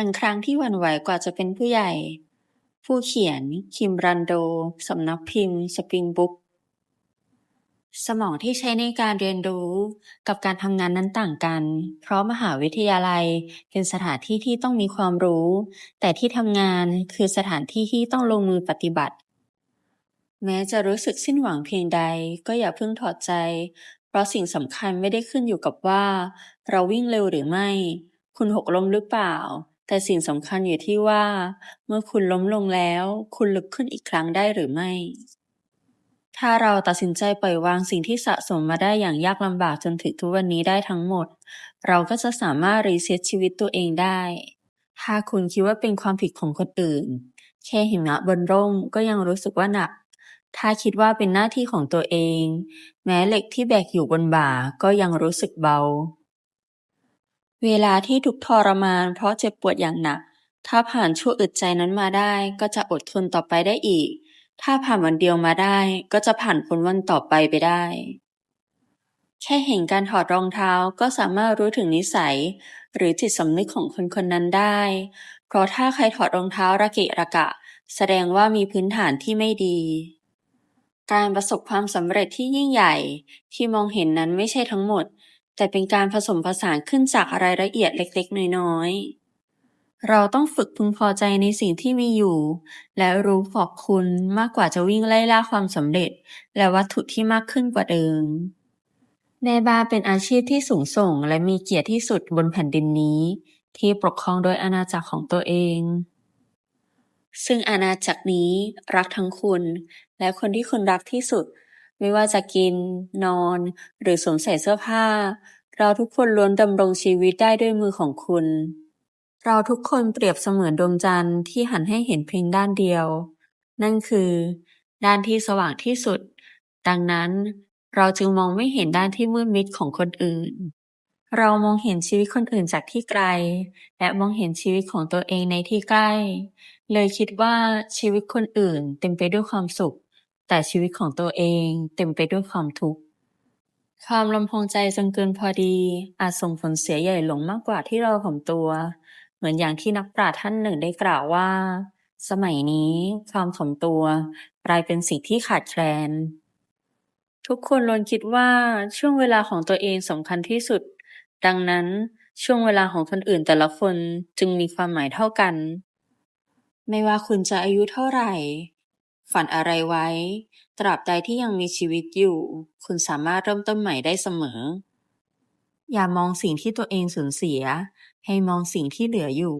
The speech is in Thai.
พันครั้งที่หวั่นไหวกว่าจะเป็นผู้ใหญ่ ผู้เขียน คิมรันโด สำนักพิมพ์ สปริงบุ๊ก สมองที่ใช้ในการเรียนรู้กับการทำงานนั้นต่างกัน เพราะมหาวิทยาลัยเป็นสถานที่ที่ต้องมีความรู้ แต่ที่ทำงานคือสถานที่ที่ต้องลงมือปฏิบัติ แม้จะรู้สึกสิ้นหวังเพียงใด ก็อย่าเพิ่งถอดใจ เพราะสิ่งสำคัญไม่ได้ขึ้นอยู่กับว่า เราวิ่งเร็วหรือไม่ คุณหกล้มหรือเปล่า แต่สิ่งสำคัญอยู่ที่ว่า เมื่อคุณล้มลงแล้ว คุณลุกขึ้นอีกครั้งได้หรือไม่ ถ้าเราตัดสินใจปล่อยวางสิ่งที่สะสมมาได้อย่างยากลำบากจนถึงทุกวันนี้ได้ทั้งหมด เราก็จะสามารถรีเซ็ตชีวิตตัวเองได้ ถ้าคุณคิดว่าเป็นความผิดของคนอื่น แค่หิมะบนร่มก็ยังรู้สึกว่าหนัก ถ้าคิดว่าเป็นหน้าที่ของตัวเอง แม้เหล็กที่แบกอยู่บนบ่าก็ยังรู้สึกเบา เวลาที่ทุกข์ทรมานเพราะเจ็บปวดอย่างหนัก ถ้าผ่านชั่วอึดใจนั้นมาได้ ก็จะอดทนต่อไปได้อีก ถ้าผ่านวันเดียวมาได้ ก็จะผ่านพ้นวันต่อไปไปได้ แค่เห็นการถอดรองเท้าก็สามารถรู้ถึงนิสัย หรือจิตสำนึกของคนคนนั้นได้ เพราะถ้าใครถอดรองเท้าระเกะระกะ แสดงว่ามีพื้นฐานที่ไม่ดี การประสบความสำเร็จที่ยิ่งใหญ่ที่มองเห็นนั้นไม่ใช่ทั้งหมด แต่เป็นการผสมผสานขึ้นจากรายละเอียดเล็กๆ น้อยๆ เราต้องฝึกพึงพอใจในสิ่งที่มีอยู่ และรู้ขอบคุณมากกว่าจะวิ่งไล่ล่าความสำเร็จ และวัตถุที่มากขึ้นกว่าเดิมแม่บ้าเป็นอาชีพที่สูงส่งและมีเกียรติที่สุดบนแผ่นดินนี้ ที่ปกครองโดยอาณาจักรของตัวเอง ซึ่งอาณาจักรนี้รักทั้งคุณ และคนที่คุณรักที่สุด ไม่ว่าจะกิน นอน หรือสวมใส่เสื้อผ้า เราทุกคนล้วนดำรงชีวิตได้ด้วยมือของคุณ เราทุกคนเปรียบเสมือนดวงจันทร์ที่หันให้เห็นเพียงด้านเดียว นั่นคือ ด้านที่สว่างที่สุด ดังนั้น เราจึงมองไม่เห็นด้านที่มืดมิดของคนอื่น เรามองเห็นชีวิตคนอื่นจากที่ไกล และมองเห็นชีวิตของตัวเองในที่ใกล้ เลยคิดว่าชีวิตคนอื่นเต็มไปด้วยความสุข แต่ชีวิตของตัวเองเต็มไปด้วยความทุกข์ ความลำพองใจจนเกินพอดี อาจส่งผลเสียใหญ่หลงมากกว่าที่เราถ่อมตัว เหมือนอย่างที่นักปราชญ์ท่านหนึ่งได้กล่าวว่า สมัยนี้ความถ่อมตัวกลายเป็นสิ่งที่ขาดแคลน ทุกคนล้วนคิดว่าช่วงเวลาของตัวเองสำคัญที่สุด ดังนั้นช่วงเวลาของคนอื่นแต่ละคนจึงมีความหมายเท่ากัน ไม่ว่าคุณจะอายุเท่าไหร่ ฝันอะไรไว้ ตราบใดที่ยังมีชีวิตอยู่ คุณสามารถเริ่มต้นใหม่ได้เสมอ อย่ามองสิ่งที่ตัวเองสูญเสีย ให้มองสิ่งที่เหลืออยู่